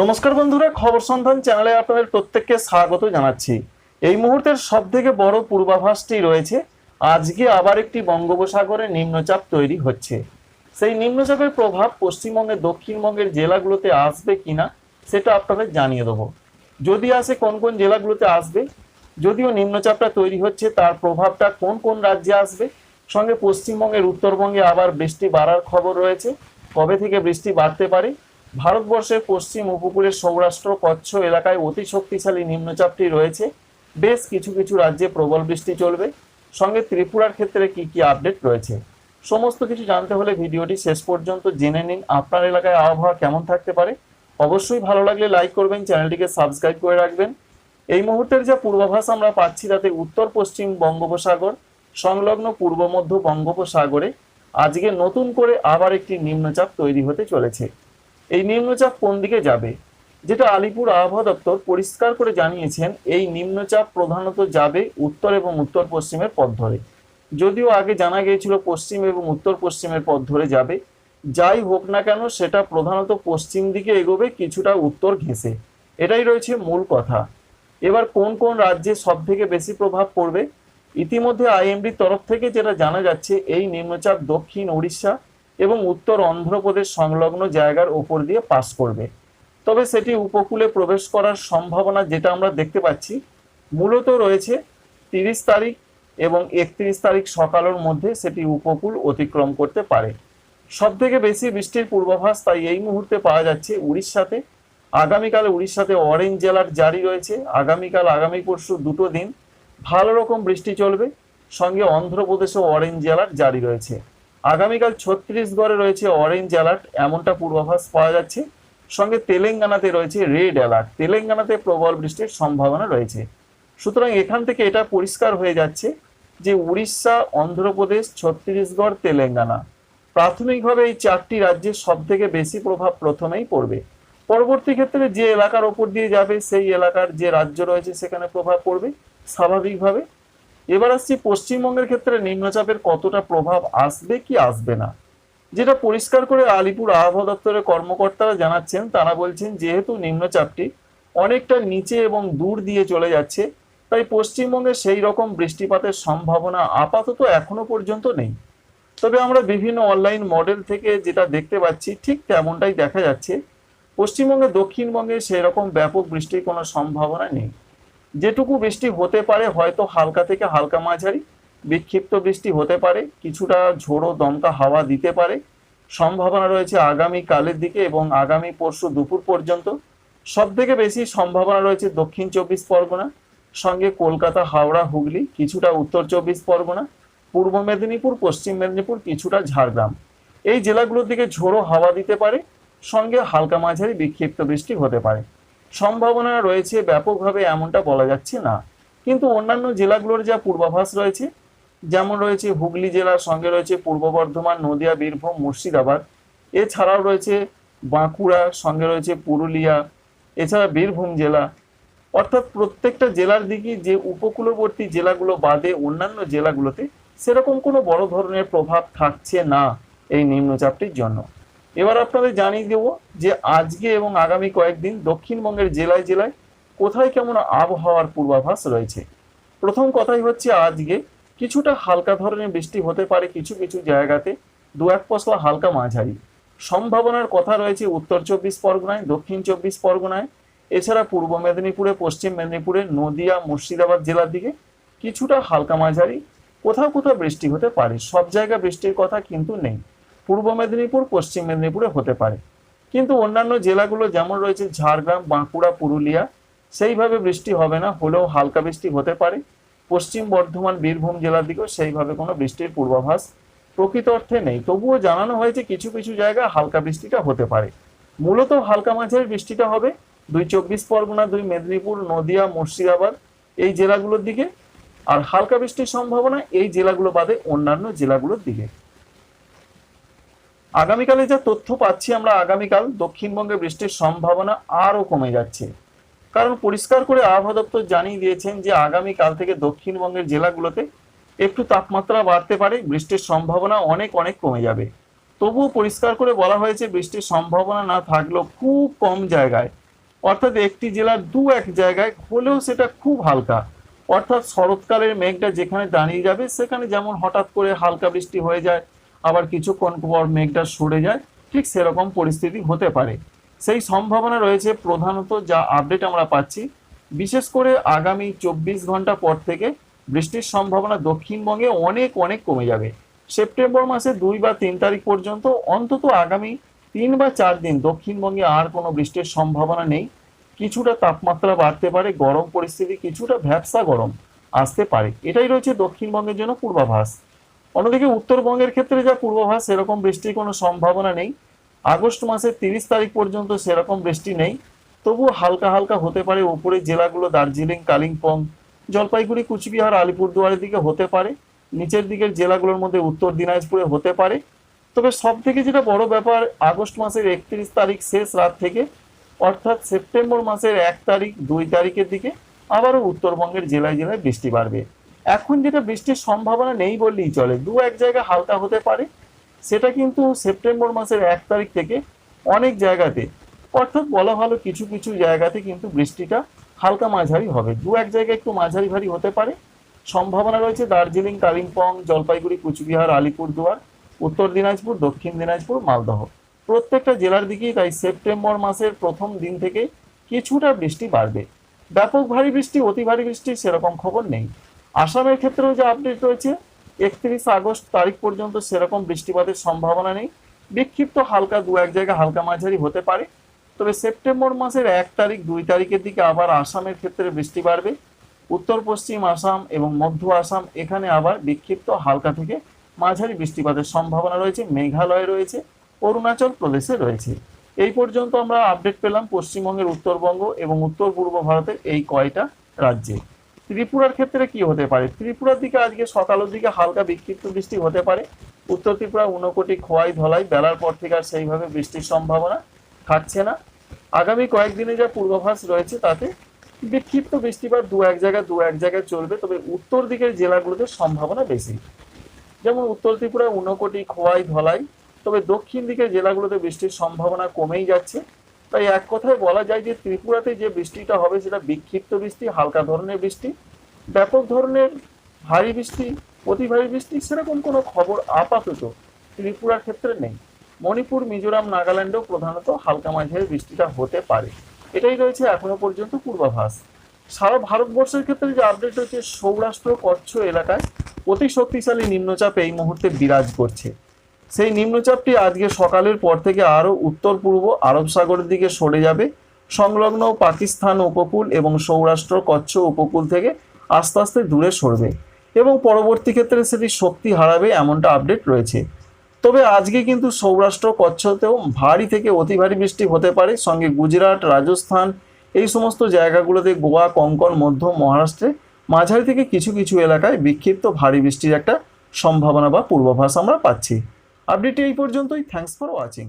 নমস্কার বন্ধুরা, খবর সন্ধান চ্যানেলে আপনাদের প্রত্যেককে স্বাগত জানাচ্ছি। এই মুহূর্তের সব থেকে বড় পূর্বাভাসটি রয়েছে, আজকে আবার একটি বঙ্গোপসাগরে নিম্নচাপ তৈরি হচ্ছে। সেই নিম্নচাপের প্রভাব পশ্চিমবঙ্গের দক্ষিণবঙ্গের জেলাগুলোতে আসবে কিনা, সেটা আপনাদের জানিয়ে দেবো। যদি আসে, কোন কোন জেলাগুলোতে আসবে, যদিও নিম্নচাপটা তৈরি হচ্ছে, তার প্রভাবটা কোন কোন রাজ্যে আসবে, সঙ্গে পশ্চিমবঙ্গের উত্তরবঙ্গে আবার বৃষ্টি বাড়ার খবর রয়েছে, কবে থেকে বৃষ্টি বাড়তে পারে ভারতবর্ষের পশ্চিম উপকূলের সৌরাষ্ট্র, কচ্ছ এলাকায় অতি শক্তিশালী নিম্নচাপটি রয়েছে। বেশ কিছু কিছু রাজ্যে প্রবল বৃষ্টি চলবে। সঙ্গে ত্রিপুরার ক্ষেত্রে কি কি আপডেট রয়েছে? সমস্ত কিছু জানতে হলে ভিডিওটি শেষ পর্যন্ত জেনে নিন। আপনার এলাকায় আবহাওয়া কেমন থাকতে পারে? অবশ্যই ভালো লাগলে লাইক করবেন, চ্যানেলটিকে সাবস্ক্রাইব করে রাখবেন। এই মুহূর্তের যা পূর্বাভাস আমরা পাচ্ছি তাতে উত্তর, পশ্চিম বঙ্গোপসাগর, সংলগ্ন পূর্ব, মধ্য বঙ্গোপসাগরে আজকে নতুন করে আবার একটি নিম্নচাপ তৈরি হতে চলেছে। এই নিম্নচাপ কোন দিকে যাবে? যেটা আলিপুর আবহাওয়া দপ্তর পরিষ্কার করে জানিয়েছেন, এই নিম্নচাপ প্রধানত যাবে উত্তর এবং উত্তর পশ্চিমের পথ ধরে। যদিও আগে জানা গিয়েছিল পশ্চিম এবং উত্তর পশ্চিমের পথ ধরে যাবে। যাই হোক না কেন, সেটা প্রধানত পশ্চিম দিকে এগোবে, কিছুটা উত্তর ঘেঁষে। এটাই রয়েছে মূল কথা। এবার কোন কোন রাজ্যে সব থেকে বেশি প্রভাব পড়বে? ইতিমধ্যে আইএমডির তরফ থেকে যেটা জানা যাচ্ছে, এই নিম্নচাপ দক্ষিণ ওড়িশা এবং উত্তর অন্ধ্রপ্রদেশ সংলগ্ন জায়গার ওপর দিয়ে পাস করবে। তবে সেটি উপকূলে প্রবেশ করার সম্ভাবনা যেটা আমরা দেখতে পাচ্ছি, মূলত রয়েছে তিরিশ তারিখ এবং একত্রিশ তারিখ সকালের মধ্যে সেটি উপকূল অতিক্রম করতে পারে। সব থেকে বেশি বৃষ্টির পূর্বাভাস তাই এই মুহূর্তে পাওয়া যাচ্ছে উড়িষ্যাতে। আগামীকাল উড়িষ্যাতে অরেঞ্জ জেলার জারি রয়েছে। আগামীকাল, আগামী পরশু দুটো দিন ভালো রকম বৃষ্টি চলবে। সঙ্গে অন্ধ্রপ্রদেশেও অরেঞ্জ জেলার জারি রয়েছে। আগামীকাল ছত্তিশগড়ে রয়েছে অরেঞ্জ অ্যালার্ট এমনটা পূর্বাভাস পাওয়া যাচ্ছে। সঙ্গে তেলেঙ্গানাতে রয়েছে রেড অ্যালার্ট তেলেঙ্গানাতে প্রবল বৃষ্টির সম্ভাবনা রয়েছে। সুতরাং এখান থেকে এটা পরিষ্কার হয়ে যাচ্ছে যে উড়িষ্যা, অন্ধ্রপ্রদেশ, ছত্তিশগড়, তেলেঙ্গানা প্রাথমিকভাবে এই চারটি রাজ্যে সব থেকে বেশি প্রভাব প্রথমেই পড়বে। পরবর্তী ক্ষেত্রে যে এলাকার ওপর দিয়ে যাবে, সেই এলাকার যে রাজ্য রয়েছে, সেখানে প্রভাব পড়বে, স্বাভাবিকভাবে। এবার আসছি পশ্চিমবঙ্গের ক্ষেত্রে নিম্নচাপের কতটা প্রভাব আসবে কি আসবে না? যেটা পরিষ্কার করে আলিপুর আবহাওয়া দপ্তরের কর্মকর্তারা জানাচ্ছেন, তারা বলছেন যেহেতু নিম্নচাপটি অনেকটা নিচে এবং দূর দিয়ে চলে যাচ্ছে, তাই পশ্চিমবঙ্গে সেই রকম বৃষ্টিপাতের সম্ভাবনা আপাতত এখনও পর্যন্ত নেই। তবে আমরা বিভিন্ন অনলাইন মডেল থেকে যেটা দেখতে পাচ্ছি, ঠিক তেমনটাই দেখা যাচ্ছে। পশ্চিমবঙ্গে দক্ষিণবঙ্গে সেই রকম ব্যাপক বৃষ্টির কোনো সম্ভাবনা নেই। যেটুকু বৃষ্টি হতে পারে, হয়তো হালকা থেকে হালকা মাঝারি। বিক্ষিপ্ত বৃষ্টি হতে পারে, কিছুটা ঝোড়ো দমকা হাওয়া দিতে পারে। সম্ভাবনা রয়েছে আগামী কালের দিকে এবং আগামী পরশু দুপুর পর্যন্ত। সব থেকে বেশি সম্ভাবনা রয়েছে দক্ষিণ চব্বিশ পরগনা, সঙ্গে কলকাতা, হাওড়া, হুগলি, কিছুটা উত্তর চব্বিশ পরগনা, পূর্ব মেদিনীপুর, পশ্চিম মেদিনীপুর, কিছুটা ঝাড়গ্রাম। এই জেলাগুলোর দিকে ঝোড়ো হাওয়া দিতে পারে, সঙ্গে হালকা মাঝারি বিক্ষিপ্ত বৃষ্টি হতে পারে। সম্ভাবনা রয়েছে ব্যাপকভাবে এমনটা বলা যাচ্ছে না। কিন্তু অন্যান্য জেলাগুলোর যা পূর্বাভাস রয়েছে, যেমন রয়েছে হুগলি জেলার সঙ্গে রয়েছে পূর্ব বর্ধমান, নদিয়া, বীরভূম, মুর্শিদাবাদ, এছাড়াও রয়েছে বাঁকুড়া, সঙ্গে রয়েছে পুরুলিয়া, এছাড়া বীরভূম জেলা। অর্থাৎ প্রত্যেকটা জেলার দিকে যে উপকূলবর্তী জেলাগুলো বাদে অন্যান্য জেলাগুলোতে সেরকম কোনো বড় ধরনের প্রভাব থাকছে না এই নিম্নচাপটির জন্য। এবার আপনাদের জানিয়ে দেব যে আজকে এবং আগামী কয়েকদিন দক্ষিণবঙ্গের জেলায় জেলায় কোথায় কেমন আবহাওয়ার পূর্বাভাস রয়েছে? প্রথম কথাই হচ্ছে আজকে কিছুটা হালকা ধরনের বৃষ্টি হতে পারে কিছু কিছু জায়গাতে, দু এক পশলা হালকা মাঝারি। সম্ভাবনার কথা রয়েছে উত্তর চব্বিশ পরগনায়, দক্ষিণ চব্বিশ পরগনায়। এছাড়া পূর্ব মেদিনীপুরে, পশ্চিম মেদিনীপুরে, নদিয়া, মুর্শিদাবাদ জেলার দিকে কিছুটা হালকা মাঝারি। কোথাও কোথাও বৃষ্টি হতে পারে। সব জায়গায় বৃষ্টির কথা কিন্তু নেই। পূর্ব মেদিনীপুর, পশ্চিম মেদিনীপুরে হতে পারে। কিন্তু অন্যান্য জেলাগুলো যেমন রয়েছে ঝাড়গ্রাম, বাঁকুড়া, পুরুলিয়া, সেইভাবে বৃষ্টি হবে না, হলেও হালকা বৃষ্টি হতে পারে। পশ্চিম বর্ধমান, বীরভূম জেলার দিকেও সেইভাবে কোনো বৃষ্টির পূর্বাভাস প্রকৃত অর্থে নেই। তবুও জানানো হয়েছে কিছু কিছু জায়গায় হালকা বৃষ্টিটা হতে পারে। মূলত হালকা মাঝারি বৃষ্টিটা হবে দুই চব্বিশ পরগনা, দুই মেদিনীপুর, নদিয়া, মুর্শিদাবাদ এই জেলাগুলোর দিকে। আর হালকা বৃষ্টির সম্ভাবনা এই জেলাগুলো বাদে অন্যান্য জেলাগুলোর দিকে। আগামীকালে যা তথ্য পাচ্ছি আমরা আগামীকাল দক্ষিণবঙ্গে বৃষ্টির সম্ভাবনা আরও কমে যাচ্ছে। কারণ পরিষ্কার করে আবহাওয়া দপ্তর জানিয়ে দিয়েছেন যে আগামীকাল থেকে দক্ষিণবঙ্গের জেলাগুলোতে একটু তাপমাত্রা বাড়তে পারে, বৃষ্টির সম্ভাবনা অনেক অনেক কমে যাবে। তবুও পরিষ্কার করে বলা হয়েছে বৃষ্টির সম্ভাবনা না থাকলেও খুব কম জায়গায়, অর্থাৎ একটি জেলার দু এক জায়গায় হলেও সেটা খুব হালকা। অর্থাৎ শরৎকালের মেঘটা যেখানে দাঁড়িয়ে যাবে সেখানে যেমন হঠাৎ করে হালকা বৃষ্টি হয়ে যায় আবার কিছুক্ষণ পর মেঘটা সরে যায়, ঠিক সেরকম পরিস্থিতি হতে পারে। সেই সম্ভাবনা রয়েছে প্রধানত যা আপডেট আমরা পাচ্ছি। বিশেষ করে আগামী চব্বিশ ঘণ্টা পর থেকে বৃষ্টির সম্ভাবনা দক্ষিণবঙ্গে অনেক অনেক কমে যাবে। সেপ্টেম্বর মাসে দুই বা তিন তারিখ পর্যন্ত অন্তত আগামী তিন বা চার দিন দক্ষিণবঙ্গে আর কোনো বৃষ্টির সম্ভাবনা নেই। কিছুটা তাপমাত্রা বাড়তে পারে, গরম পরিস্থিতি কিছুটা ভ্যাবসা গরম আসতে পারে। এটাই রয়েছে দক্ষিণবঙ্গের জন্য পূর্বাভাস। অন্যদিকে উত্তরবঙ্গের ক্ষেত্রে যা পূর্বাভাস, সেরকম বৃষ্টির কোনো সম্ভাবনা নেই। আগস্ট মাসের তিরিশ তারিখ পর্যন্ত সেরকম বৃষ্টি নেই। তবুও হালকা হালকা হতে পারে, উপরের জেলাগুলো দার্জিলিং, কালিম্পং, জলপাইগুড়ি, কুচবিহার, আলিপুরদুয়ারের দিকে হতে পারে। নিচের দিকের জেলাগুলোর মধ্যে উত্তর দিনাজপুরে হতে পারে। তবে সব থেকে যেটা বড় ব্যাপার, আগস্ট মাসের একত্রিশ তারিখ শেষ রাত থেকে, অর্থাৎ সেপ্টেম্বর মাসের এক তারিখ, দুই তারিখের দিকে, আবারও উত্তরবঙ্গের জেলায় জেলায় বৃষ্টি বাড়বে। এখন যেটা বৃষ্টির সম্ভাবনা নেই বললেই চলে। দু এক জায়গায় হালকা হতে পারে। সেটা কিন্তু সেপ্টেম্বর মাসের এক তারিখ থেকে অনেক জায়গাতে, অর্থাৎ বলা ভালো কিছু কিছু জায়গাতে কিন্তু বৃষ্টিটা হালকা মাঝারি হবে। দু এক জায়গায় একটু মাঝারি ভারী হতে পারে। সম্ভাবনা রয়েছে দার্জিলিং, কালিম্পং, জলপাইগুড়ি, কুচবিহার, আলিপুরদুয়ার, উত্তর দিনাজপুর, দক্ষিণ দিনাজপুর, মালদহ। প্রত্যেকটা জেলার দিকেই তাই সেপ্টেম্বর মাসের প্রথম দিন থেকে কিছুটা বৃষ্টি বাড়বে। ব্যাপক ভারী বৃষ্টি, অতি ভারী বৃষ্টি সেরকম খবর নেই। আসামের ক্ষেত্রেও যে আপডেট রয়েছে, একত্রিশ আগস্ট তারিখ পর্যন্ত সেরকম বৃষ্টিপাতের সম্ভাবনা নেই। বিক্ষিপ্ত হালকা দু এক জায়গায় হালকা মাঝারি হতে পারে। তবে সেপ্টেম্বর মাসের এক তারিখ, দুই তারিখের দিকে আবার আসামের ক্ষেত্রে বৃষ্টি বাড়বে। উত্তর, পশ্চিম আসাম এবং মধ্য আসাম, এখানে আবার বিক্ষিপ্ত হালকা থেকে মাঝারি বৃষ্টিপাতের সম্ভাবনা রয়েছে। মেঘালয়ে রয়েছে, অরুণাচল প্রদেশে রয়েছে। এই পর্যন্ত আমরা আপডেট পেলাম পশ্চিমবঙ্গের উত্তরবঙ্গ এবং উত্তর পূর্ব ভারতের এই কয়টা রাজ্যে। ত্রিপুরার ক্ষেত্রে কি হতে পারে? ত্রিপুরার দিকে আজকে সকালের দিকে হালকা বিক্ষিপ্ত বৃষ্টি হতে পারে। উত্তর ত্রিপুরা উনকোটি খোয়াই ধলাই, বেলার পর থেকে আর সেইভাবে বৃষ্টির সম্ভাবনা থাকছে না। আগামী কয়েকদিনে যা পূর্বাভাস রয়েছে তাতে বিক্ষিপ্ত বৃষ্টিপাত দু এক জায়গায়, দু এক জায়গায় চলবে, তবে উত্তর দিকের জেলাগুলোতে সম্ভাবনা বেশি। যেমন উত্তর ত্রিপুরা উনকোটি খোয়াই ধলাই, তবে দক্ষিণ দিকের জেলাগুলোতে বৃষ্টির সম্ভাবনা কমেই যাচ্ছে। তাই এক কথায় বলা যায় যে ত্রিপুরাতে যে বৃষ্টিটা হবে সেটা বিক্ষিপ্ত বৃষ্টি, হালকা ধরনের বৃষ্টি, ব্যাপক ধরনের ভারী বৃষ্টি, অতি ভারী বৃষ্টি সেরকম কোনো খবর আপাতত ত্রিপুরার ক্ষেত্রে নেই। মণিপুর, মিজোরাম, নাগাল্যান্ডেও প্রধানত হালকা মাঝারি বৃষ্টিটা হতে পারে। এটাই রয়েছে এখনও পর্যন্ত পূর্বাভাস। সারা ভারতবর্ষের ক্ষেত্রে যে আপডেট রয়েছে, সৌরাষ্ট্র, কচ্ছ এলাকায় অতি শক্তিশালী নিম্নচাপ এই মুহূর্তে বিরাজ করছে। সেই নিম্নচাপটি আজকে সকালের পর থেকে আরও উত্তর পূর্ব আরব সাগরের দিকে সরে যাবে। সংলগ্ন পাকিস্তান উপকূল এবং সৌরাষ্ট্র কচ্ছ উপকূল থেকে আস্তে আস্তে দূরে সরবে এবং পরবর্তী ক্ষেত্রে সেটি শক্তি হারাবে এমনটা আপডেট রয়েছে। তবে আজকে কিন্তু সৌরাষ্ট্র কচ্ছতেও ভারী থেকে অতি ভারী বৃষ্টি হতে পারে। সঙ্গে গুজরাট, রাজস্থান এই সমস্ত জায়গাগুলোতে গোয়া, কঙ্কন, মধ্য মহারাষ্ট্রে মাঝারি থেকে কিছু কিছু এলাকায় বিক্ষিপ্ত ভারী বৃষ্টির একটা সম্ভাবনা বা পূর্বাভাস আমরা পাচ্ছি। আপডেটটি এই পর্যন্তই। Thanks for watching